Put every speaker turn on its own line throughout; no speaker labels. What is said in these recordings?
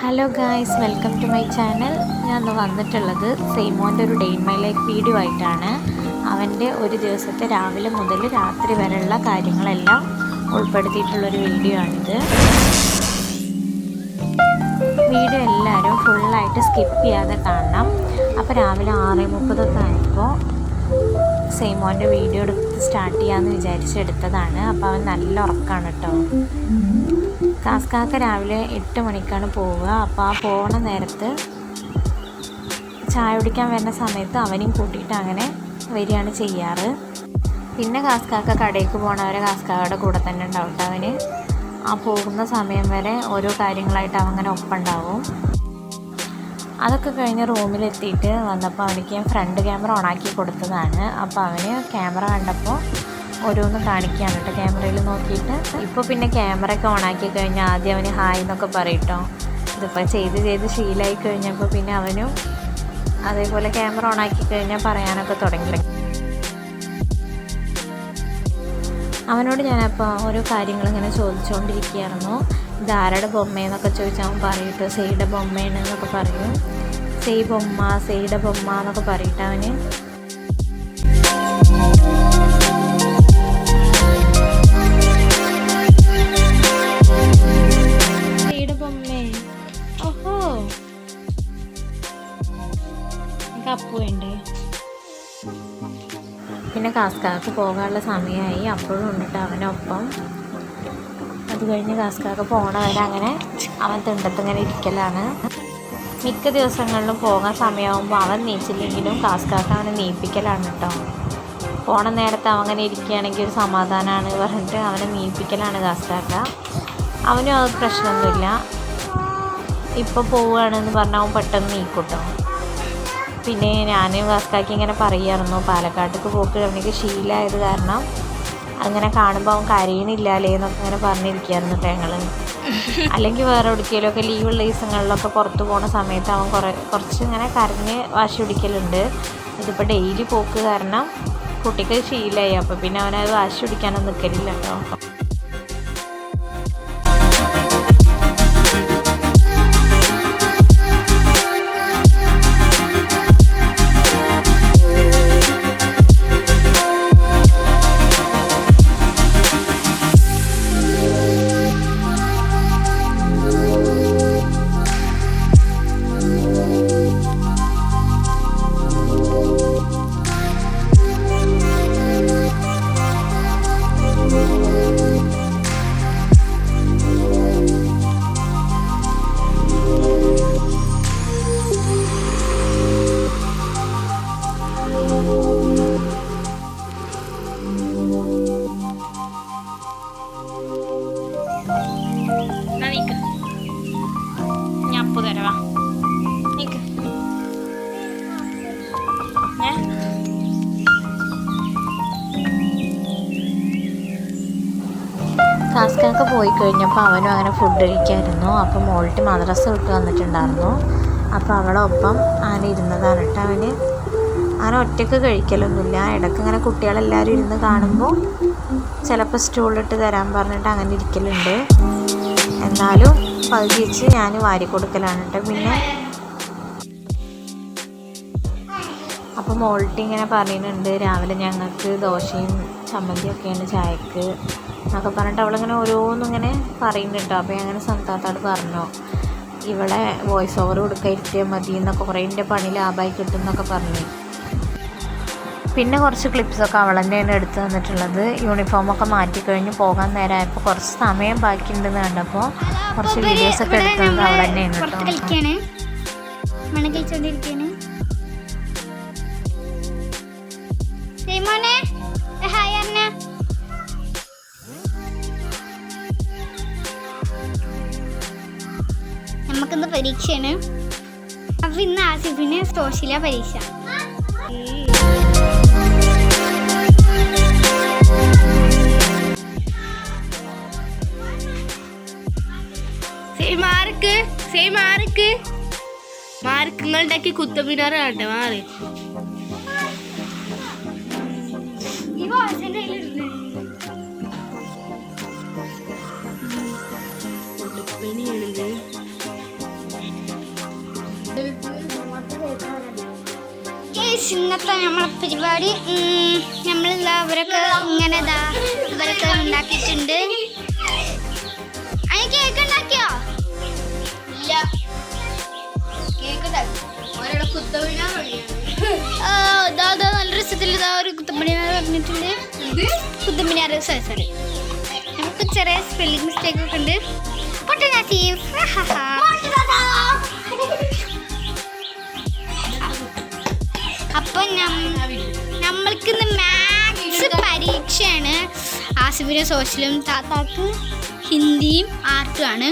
Hello guys welcome to my channel ഞാൻ ഇന്ന് വന്നിട്ടുള്ളത് സെയ്മോന്റെ ഒരു day in my life video ആയിട്ടാണ്. അവന്റെ ഒരു ദിവസത്തെ രാവിലെ മുതൽ രാത്രി വരെയുള്ള കാര്യങ്ങളെല്ലാം ഉൾപ്പെടുത്തിയിട്ടുള്ളൊരു വീഡിയോ ആണിത്. വീഡിയോ എല്ലാവരും ഫുള്ളായിട്ട് സ്കിപ്പ് ചെയ്യാതെ കാണണം. അപ്പോൾ രാവിലെ ആറ് മുപ്പതൊക്കെ ആയപ്പോൾ സെയ്മോന്റെ വീഡിയോ എടുത്ത് സ്റ്റാർട്ട് ചെയ്യാമെന്ന് വിചാരിച്ചെടുത്തതാണ് അപ്പോൾ അവൻ നല്ല ഉറക്കാണ് കേട്ടോ കാസ്കാക്ക രാവിലെ എട്ട് മണിക്കാണ് പോവുക. അപ്പോൾ ആ പോണ നേരത്ത് ചായ കുടിക്കാൻ വരുന്ന സമയത്ത് അവനെയും കൂട്ടിയിട്ട് അങ്ങനെ വരികയാണ് ചെയ്യാറ്. പിന്നെ കാസ്കാക്ക കടയിലേക്ക് പോണവരെ കാസ്കാക്കയുടെ കൂടെ തന്നെ ഉണ്ടാവും അവന്. ആ പോകുന്ന സമയം വരെ ഓരോ കാര്യങ്ങളായിട്ട് അവൻ അങ്ങനെ ഒപ്പം ഉണ്ടാവും അതൊക്കെ കഴിഞ്ഞ് റൂമിലെത്തിയിട്ട് വന്നപ്പോൾ അവനിക്ക് ഫ്രണ്ട് ക്യാമറ ഓണാക്കി കൊടുത്തതാണ്. അപ്പോൾ അവന് ക്യാമറ കണ്ടപ്പോൾ ഓരോന്ന് കാണിക്കുകയാണ് കേട്ടോ ക്യാമറയിൽ നോക്കിയിട്ട്. ഇപ്പോൾ പിന്നെ ക്യാമറ ഒക്കെ ഓണാക്കി കഴിഞ്ഞാൽ ആദ്യം അവന് ഹായ് എന്നൊക്കെ പറയട്ടോ. ഇതിപ്പോൾ ചെയ്ത് ചെയ്ത് ശീലമായി കഴിഞ്ഞപ്പോൾ പിന്നെ അവനും അതേപോലെ ക്യാമറ ഓണാക്കി കഴിഞ്ഞാൽ പറയാനൊക്കെ തുടങ്ങി. അവനോട് ഞാനപ്പോൾ ഓരോ കാര്യങ്ങൾ ഇങ്ങനെ ചോദിച്ചുകൊണ്ടിരിക്കുകയായിരുന്നു ഇത് ആരുടെ ബൊമ്മയെന്നൊക്കെ ചോദിച്ചാൽ അവൻ പറയിട്ട് സെയ്യുടെ ബൊമ്മയാണ് എന്നൊക്കെ പറയും. സെയ് ബൊമ്മ സെയ്യുടെ ബൊമ്മ എന്നൊക്കെ പറയിട്ട് അവന്. വേണ്ടേ പിന്നെ കാസ്കാക്ക് പോകാനുള്ള സമയമായി. അപ്പോഴും ഉണ്ടിട്ട് അവനൊപ്പം. അത് കഴിഞ്ഞ് കാസ്കാക്ക് പോണ വരെ അങ്ങനെ അവൻ തിണ്ടത്ത് ഇങ്ങനെ ഇരിക്കലാണ്. മിക്ക ദിവസങ്ങളിലും പോകാൻ സമയമാകുമ്പോൾ അവൻ നീച്ചില്ലെങ്കിലും കാസ്കാക്ക് അവനെ നീപ്പിക്കലാണ് കേട്ടോ. പോണ നേരത്ത് അവൻ അങ്ങനെ ഇരിക്കുകയാണെങ്കിൽ ഒരു സമാധാനമാണ് പറഞ്ഞിട്ട് അവനെ നീപ്പിക്കലാണ് കാസ്കാക്ക. അവനും അത് പ്രശ്നമൊന്നുമില്ല. ഇപ്പോൾ പോവുകയാണെന്ന് പറഞ്ഞാൽ അവൻ പെട്ടെന്ന് നീക്കൂട്ടോ പിന്നെ ഞാൻ വാസ്കാക്കി ഇങ്ങനെ പറയുകയായിരുന്നു പാലക്കാട്ടേക്ക് പോക്ക് അവനിക്ക് ശീലമായത് കാരണം അങ്ങനെ കാണുമ്പോൾ അവൻ കരയണില്ലാലേ എന്നൊക്കെ ഇങ്ങനെ പറഞ്ഞിരിക്കുകയായിരുന്നു ഞങ്ങൾ അല്ലെങ്കിൽ വേറെ എവിടേക്കെങ്കിലുമൊക്കെ ലീവുള്ള ദിവസങ്ങളിലൊക്കെ പുറത്ത് പോണ സമയത്ത് അവൻ കുറേ കുറച്ച് ഇങ്ങനെ കരഞ്ഞ് വാശി പിടിക്കലുണ്ട്. ഇതിപ്പോൾ ഡെയിലി പോക്ക് കാരണം കുട്ടിക്ക് ശീലമായി അപ്പോൾ പിന്നെ അവനത് വാശി പിടിക്കാനൊന്നും നിൽക്കലില്ല കേട്ടോ. പോയി കഴിഞ്ഞപ്പോൾ അവനും അങ്ങനെ ഫുഡ് കഴിക്കായിരുന്നു. അപ്പോൾ മോൾട്ട് മദ്രസ വിട്ട് വന്നിട്ടുണ്ടായിരുന്നു. അപ്പോൾ അവളൊപ്പം അങ്ങനെ ഇരുന്നതാണ് കേട്ടോ അവന്. അങ്ങനെ ഒറ്റയ്ക്ക് കഴിക്കലൊന്നുമില്ല. ഇടയ്ക്ക് ഇങ്ങനെ കുട്ടികളെല്ലാവരും ഇരുന്ന് കാണുമ്പോൾ ചിലപ്പോൾ സ്റ്റൂളിട്ട് തരാൻ പറഞ്ഞിട്ട് അങ്ങനെ ഇരിക്കലുണ്ട്. എന്നാലും പകുതി വെച്ച് ഞാൻ വാരി കൊടുക്കലാണ് കേട്ടോ പിന്നെ. അപ്പോൾ മോൾട്ട് ഇങ്ങനെ പറയുന്നുണ്ട് രാവിലെ ഞങ്ങൾക്ക് ദോശയും ചമ്മന്തിയൊക്കെയാണ് ചായക്ക് എന്നൊക്കെ പറഞ്ഞിട്ട് അവളിങ്ങനെ ഓരോന്നിങ്ങനെ പറയുന്നുണ്ട്. കേട്ടോ അപ്പോൾ ഞാൻ അങ്ങനെ സംതാത്തോട് പറഞ്ഞു ഇവിടെ വോയിസ് ഓവർ കൊടുക്കാതിരിക്കാൻ മതി എന്നൊക്കെ കുറേ എന്റെ പണി ലാഭമായി കിട്ടും എന്നൊക്കെ പറഞ്ഞു. പിന്നെ കുറച്ച് ക്ലിപ്സൊക്കെ അവൾ തന്നെയാണ് എടുത്ത് തന്നിട്ടുള്ളത്. യൂണിഫോമൊക്കെ മാറ്റി കഴിഞ്ഞ് പോകാൻ നേരമായപ്പോൾ കുറച്ച് സമയം ബാക്കിയുണ്ടെന്ന് കണ്ടപ്പോൾ കുറച്ച് വീഡിയോസൊക്കെ എടുത്തത് അവൾ തന്നെയാണ് കേട്ടോ.
പരീക്ഷയാണ്. അപ്പൊ ഇന്ന് ആസിഫിന് സോഷ്യല പരീക്ഷ.
Say mark say mark mark നിങ്ങളുണ്ടാക്കി Qutub Minar കണ്ടേ മാറി.
ഈ വാസിന്റെ ഗേസ് ഇന്നത്തെ നമ്മളെ പരിപാടി നമ്മളിതാ അവരൊക്കെ ഇങ്ങനെ ഇതാ ഇവരൊക്കെ ഉണ്ടാക്കിയിട്ടുണ്ട്. അതിന് കേക്ക് ഉണ്ടാക്കിയോ?
ഇല്ല. കേക്ക്
നല്ല രസത്തിൽ ഇതാ ഒരു കുത്തമ്പണിയാർ പറഞ്ഞിട്ടുണ്ട്. കുത്തമ്പണിയാർ സോറി സോറി നമുക്ക് ചെറിയ സ്പെല്ലിംഗ് മിസ്റ്റേക്ക് ഒക്കെ ഉണ്ട്. ഹാ. നസീഫ് അപ്പൊ നമ്മൾക്ക് ഇന്ന് മാത്സ് പരീക്ഷയാണ്. ആസിഫിന് സോഷ്യലും താത്താക്ക് ഹിന്ദിയും ആർട്ടും ആണ്.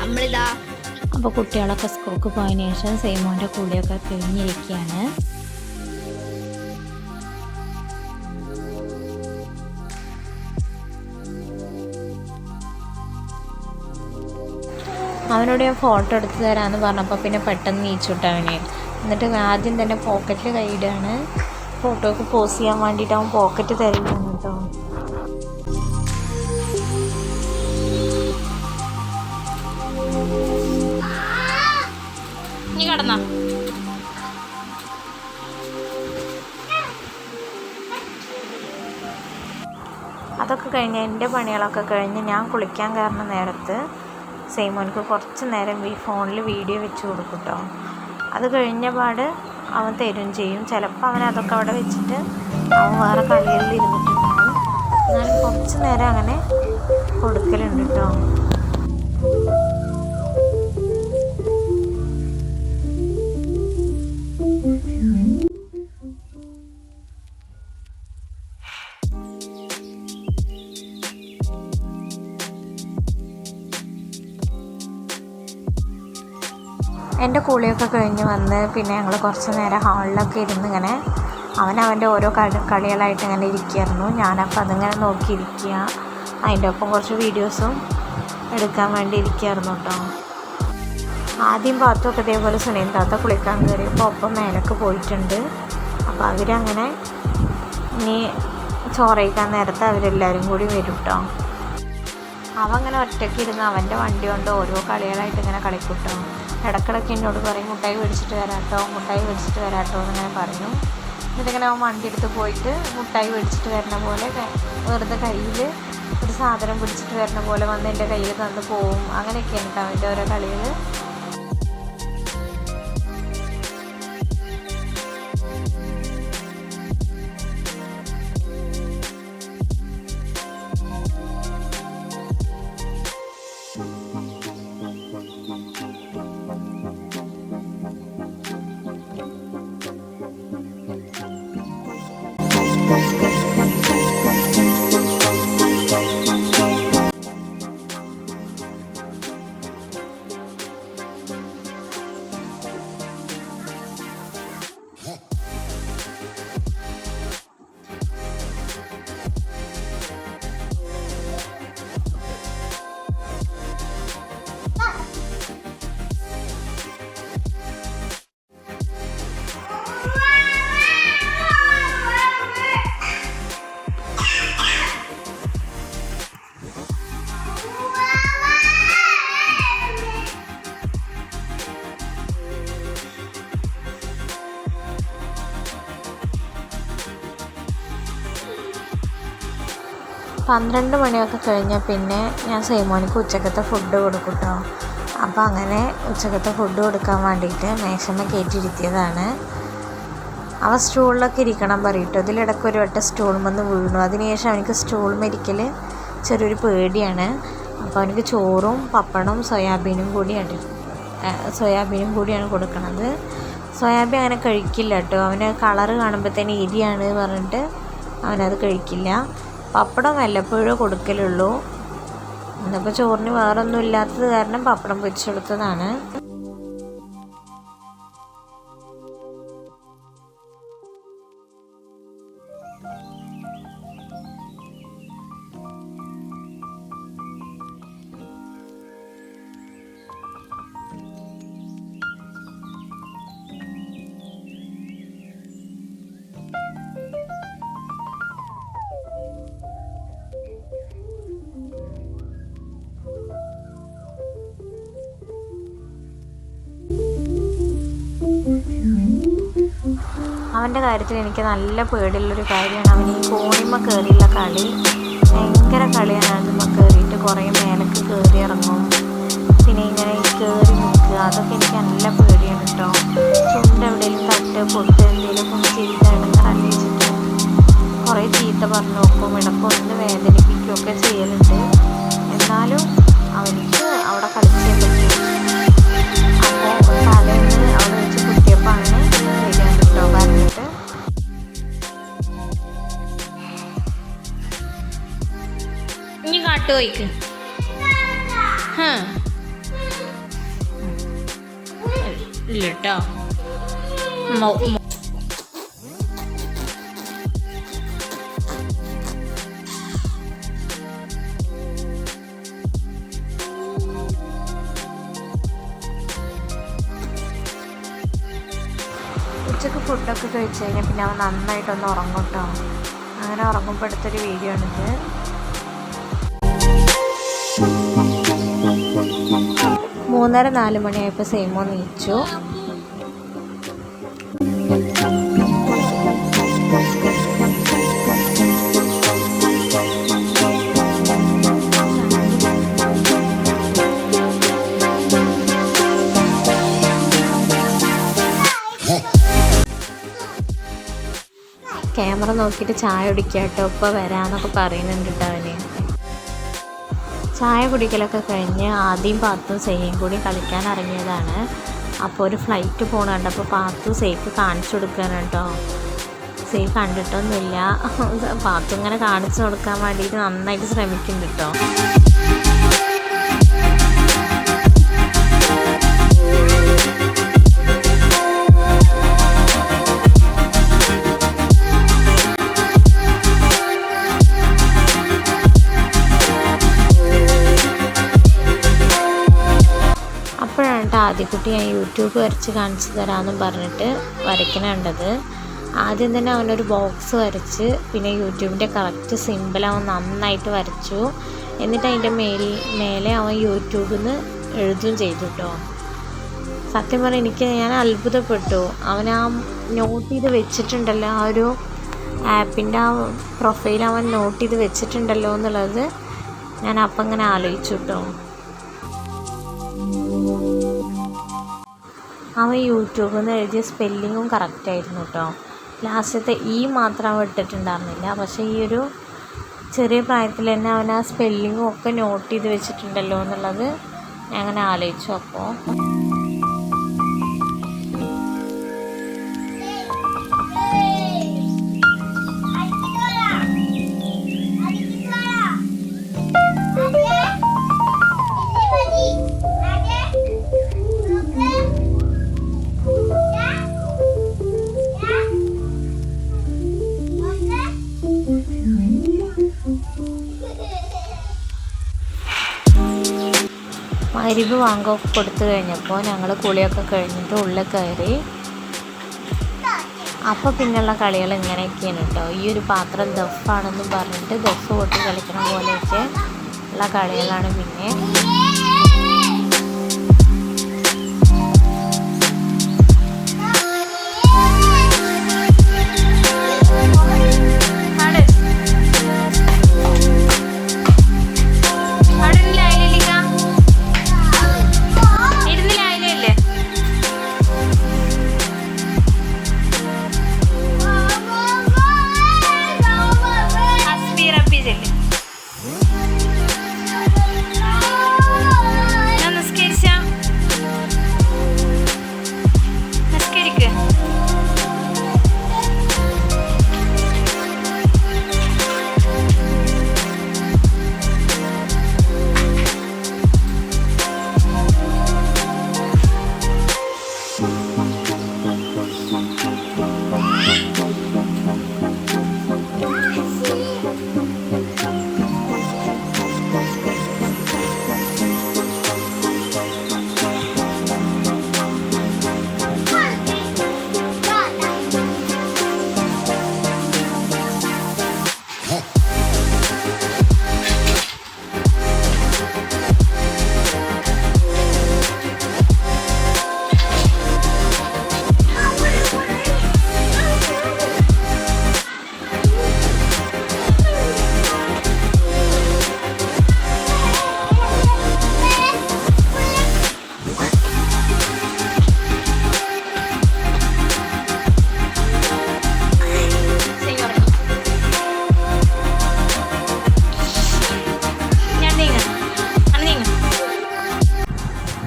നമ്മളിതാ
അപ്പോൾ കുട്ടികളൊക്കെ സ്കൂൾക്ക് പോയതിനു ശേഷം സെയ്മോന്റെ കൂടെയൊക്കെ കഴിഞ്ഞിരിക്കുകയാണ്. അവനോട് ഞാൻ ഫോട്ടോ എടുത്ത് തരാമെന്ന് പറഞ്ഞപ്പോൾ പിന്നെ പെട്ടെന്ന് നീച്ചുവിട്ട അവനെ. എന്നിട്ട് ആദ്യം തന്നെ പോക്കറ്റിൽ കൈയിടുകയാണ് ഫോട്ടോക്ക് പോസ് ചെയ്യാൻ വേണ്ടിയിട്ട് അവൻ പോക്കറ്റ് തരുകയാണ് കേട്ടോ. നീ കടന്നാ. അതൊക്കെ കഴിഞ്ഞ് എന്റെ പണികളൊക്കെ കഴിഞ്ഞ് ഞാൻ കുളിക്കാൻ കയറുന്ന നേരത്ത്. സെയ്മോനിക്ക് കുറച്ച് നേരം ഈ ഫോണിൽ വീഡിയോ വെച്ച് കൊടുക്കും കേട്ടോ അത് കഴിഞ്ഞ പാട് അവൻ തരും ചെയ്യും. ചിലപ്പോൾ അവൻ അതൊക്കെ അവിടെ വെച്ചിട്ട് അവൻ വേറെ കളികളിൽ ഇരുന്നിട്ടുണ്ടാവും എന്നാലും കുറച്ച് നേരം അങ്ങനെ കൊടുക്കലുണ്ട് കേട്ടോ എന്റെ കൂളിയൊക്കെ കഴിഞ്ഞ് വന്ന് പിന്നെ ഞങ്ങൾ കുറച്ച് നേരം ഹാളിലൊക്കെ ഇരുന്ന് ഇങ്ങനെ അവൻ അവന്റെ ഓരോ കളി കളികളായിട്ട് ഇങ്ങനെ ഇരിക്കുകയായിരുന്നു ഞാനപ്പോൾ അതിങ്ങനെ നോക്കിയിരിക്കുക. അതിന്റെ ഒപ്പം കുറച്ച് വീഡിയോസും എടുക്കാൻ വേണ്ടി ഇരിക്കുകയായിരുന്നു കേട്ടോ ആദ്യം പാത്തൊക്കെ ഇതേപോലെ സുനീൻ താത്ത കുളിക്കാൻ കയറിയപ്പോൾ ഒപ്പം മേലൊക്കെ പോയിട്ടുണ്ട്. അപ്പോൾ അവരങ്ങനെ ഇനി ചോറയിക്കാൻ നേരത്തെ അവരെല്ലാവരും കൂടി വരും കേട്ടോ അവൻ ഒറ്റയ്ക്ക് ഇരുന്ന് അവന്റെ വണ്ടി കൊണ്ട് ഓരോ കളികളായിട്ട് ഇങ്ങനെ കളിക്കൂട്ടോ ഇടക്കിടയ്ക്ക് എന്നോട് പറയും മുട്ടായി മേടിച്ചിട്ട് വരാട്ടോ മുട്ടായി മേടിച്ചിട്ട് വരാട്ടോ എന്ന് ഞാൻ പറഞ്ഞു. എന്നിട്ടിങ്ങനെ അവൻ വണ്ടി എടുത്ത് പോയിട്ട് മുട്ടായി മേടിച്ചിട്ട് വരുന്ന പോലെ വെറുതെ കയ്യിൽ ഒരു സാധനം പിടിച്ചിട്ട് വരുന്ന പോലെ വന്ന് എന്റെ കയ്യിൽ തന്ന് പോവും. അങ്ങനെയൊക്കെയാണ് കേട്ടോ അവന്റെ ഓരോ കളികൾ പന്ത്രണ്ട് മണിയൊക്കെ കഴിഞ്ഞാൽ പിന്നെ ഞാൻ സൈമോനിക്ക് ഉച്ചക്കത്തെ ഫുഡ് കൊടുക്കും കേട്ടോ അപ്പോൾ അങ്ങനെ ഉച്ചക്കത്തെ ഫുഡ് കൊടുക്കാൻ വേണ്ടിയിട്ട് മേശമ്മ കയറ്റിയിരുത്തിയതാണ് അവൻ സ്റ്റൂളിലൊക്കെ ഇരിക്കണം പറയട്ടോ. ഇതിലിടയ്ക്ക് ഒരു വട്ടം സ്റ്റൂൾ വന്ന് വീണു. അതിനുശേഷം അവനക്ക് സ്റ്റൂൾ മരിക്കൽ ചെറിയൊരു പേടിയാണ്. അപ്പോൾ അവനക്ക് ചോറും പപ്പടവും സോയാബീനും കൂടിയാണ് സോയാബീനും കൂടിയാണ് കൊടുക്കണത്. സോയാബീൻ അങ്ങനെ കഴിക്കില്ല കേട്ടോ. അവന് കളറ് കാണുമ്പോഴത്തേന് ഇരിയാണ് പറഞ്ഞിട്ട് അവനത് കഴിക്കില്ല. പപ്പടം വല്ലപ്പോഴും കൊടുക്കലുള്ളൂ. ഇന്നിപ്പോൾ ചോറിന് വേറൊന്നും ഇല്ലാത്തത് കാരണം പപ്പടം പൊരിച്ചെടുത്തതാണ്. അവന്റെ കാര്യത്തിൽ എനിക്ക് നല്ല പേടിയുള്ളൊരു കാര്യമാണ്. അവൻ ഈ കോണിമ കയറിയുള്ള കളി ഭയങ്കര കളിയാണ്. അതിമ കയറിയിട്ട് കുറേ മേലക്ക് കയറി ഇറങ്ങും. പിന്നെ ഇങ്ങനെ കയറി നിൽക്കുക. അതൊക്കെ എനിക്ക് നല്ല പേടിയാണ് കേട്ടോ ചുണ്ട് എവിടെയെങ്കിലും തട്ട് പൊട്ട് എന്തെങ്കിലും ഒന്ന് ചെയ്താണ് അന്വേഷിച്ചിട്ട് കുറേ ചീത്ത പറഞ്ഞു നോക്കും. ഇടക്കൊന്ന് വേദനിപ്പിക്കുകയൊക്കെ ചെയ്യലുണ്ട്. എന്നാലും അവനിക്ക് അവിടെ കളിച്ചേ പറ്റും. അപ്പോൾ തലേന്ന് ഇനി കാട്ടു പോയിക്ക് ഇല്ല ഉച്ചയ്ക്ക് ഫുഡൊക്കെ കഴിച്ച് കഴിഞ്ഞാൽ പിന്നെ അവൻ നന്നായിട്ടൊന്ന് ഉറങ്ങും കേട്ടോ. അങ്ങനെ ഉറങ്ങുമ്പോൾ എടുത്തൊരു വീഡിയോ ആണിത്. മൂന്നര നാല് മണിയായപ്പോൾ സെയിമോ നീച്ചു ക്യാമറ നോക്കിയിട്ട് ചായ കുടിക്കാട്ടോ കേട്ടോ ഇപ്പോൾ വരാമെന്നൊക്കെ പറയുന്നുണ്ട് കേട്ടോ ചായ കുടിക്കലൊക്കെ കഴിഞ്ഞ് ആദ്യം പാത്തും സെയ്യും കൂടി കളിക്കാൻ ഇറങ്ങിയതാണ്. അപ്പോൾ ഒരു ഫ്ലൈറ്റ് പോകണ കണ്ടപ്പോൾ പാത്തു സേഫ് കാണിച്ചു കൊടുക്കുകയാണ് കേട്ടോ. കണ്ടിട്ടൊന്നുമില്ല. പാത്തു ഇങ്ങനെ കാണിച്ചു കൊടുക്കാൻ വേണ്ടിയിട്ട് നന്നായിട്ട് ശ്രമിക്കുന്നുണ്ട് കേട്ടോ. ആദ്യക്കുട്ടി ഞാൻ യൂട്യൂബ് വരച്ച് കാണിച്ചു തരാമെന്നും പറഞ്ഞിട്ട് വരയ്ക്കണേണ്ടത്. ആദ്യം തന്നെ അവനൊരു ബോക്സ് വരച്ച് പിന്നെ യൂട്യൂബിന്റെ കറക്റ്റ് സിമ്പിൾ അവൻ നന്നായിട്ട് വരച്ചു. എന്നിട്ട് അതിന്റെ മേൽ മേലെ അവൻ യൂട്യൂബിൽ നിന്ന് എഴുതുകയും ചെയ്തു കേട്ടോ സത്യം പറഞ്ഞാൽ എനിക്ക് ഞാൻ അത്ഭുതപ്പെട്ടു. അവൻ ആ നോട്ട് ചെയ്ത് വെച്ചിട്ടുണ്ടല്ലോ ആ ഒരു ആപ്പിന്റെ ആ പ്രൊഫൈൽ അവൻ നോട്ട് ചെയ്ത് വെച്ചിട്ടുണ്ടല്ലോ എന്നുള്ളത് ഞാൻ അപ്പം ഇങ്ങനെ ആലോചിച്ചു കേട്ടോ അവൻ യൂട്യൂബിൽ നിന്ന് എഴുതിയ സ്പെല്ലിങ്ങും കറക്റ്റായിരുന്നു കേട്ടോ ലാസ്റ്റത്തെ ഈ മാത്രം അവൻ ഇട്ടിട്ടുണ്ടായിരുന്നില്ല. പക്ഷേ ഈ ഒരു ചെറിയ പ്രായത്തിൽ തന്നെ അവൻ ആ സ്പെല്ലിങ്ങും ഒക്കെ നോട്ട് ചെയ്ത് വെച്ചിട്ടുണ്ടല്ലോ എന്നുള്ളത് ഞാൻ അങ്ങനെ ആലോചിച്ചു. അപ്പോൾ മരുവ് വാങ്ങൊക്കെ കൊടുത്തു കഴിഞ്ഞപ്പോൾ ഞങ്ങൾ കുളിയൊക്കെ കഴിഞ്ഞിട്ട് ഉള്ളിൽ കയറി. അപ്പോൾ പിന്നെയുള്ള കളികൾ ഇങ്ങനെയൊക്കെയാണ് കേട്ടോ. ഈ ഒരു പാത്രം ദഫാണെന്നും പറഞ്ഞിട്ട് ദഫ് കൊട്ടി കളിക്കണ പോലെയൊക്കെ ഉള്ള കളികളാണ് പിന്നെ.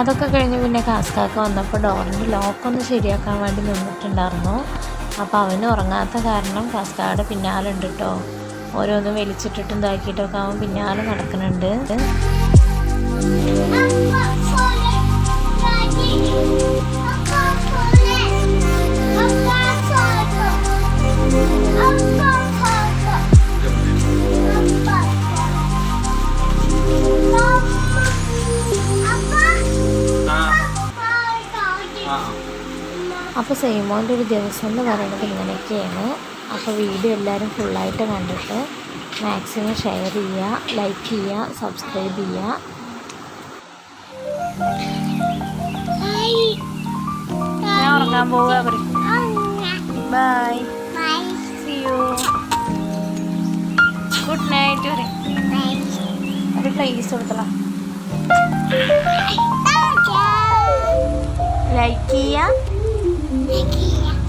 അതൊക്കെ കഴിഞ്ഞ് പിന്നെ കാസ്കാക്ക വന്നപ്പോൾ ഡോറിന്റെ ലോക്കൊന്ന് ശരിയാക്കാൻ വേണ്ടി നിന്നിട്ടുണ്ടായിരുന്നു. അപ്പോൾ അവന് ഉറങ്ങാത്ത കാരണം കാസ്കായുടെ പിന്നാലെ ഉണ്ട് കേട്ടോ ഓരോന്ന് വലിച്ചിട്ടിട്ടും ഇതാക്കിയിട്ടൊക്കെ അവൻ പിന്നാലെ നടക്കുന്നുണ്ട്. അപ്പോൾ സെയ്മോന്റെ ഒരു ദിവസം എന്ന് പറയുന്നത് ഇങ്ങനെയൊക്കെയാണ്. അപ്പോൾ വീഡിയോ എല്ലാവരും ഫുള്ളായിട്ട് കണ്ടിട്ട് മാക്സിമം ഷെയർ ചെയ്യുക ലൈക്ക് ചെയ്യുക സബ്സ്ക്രൈബ് ചെയ്യുക. ഞാൻ ഉറങ്ങാൻ പോവുക bye see you good night പറയും. ഒരു പ്ലേസ് കൊടുത്തളാം. ലൈക്ക് ചെയ്യുക.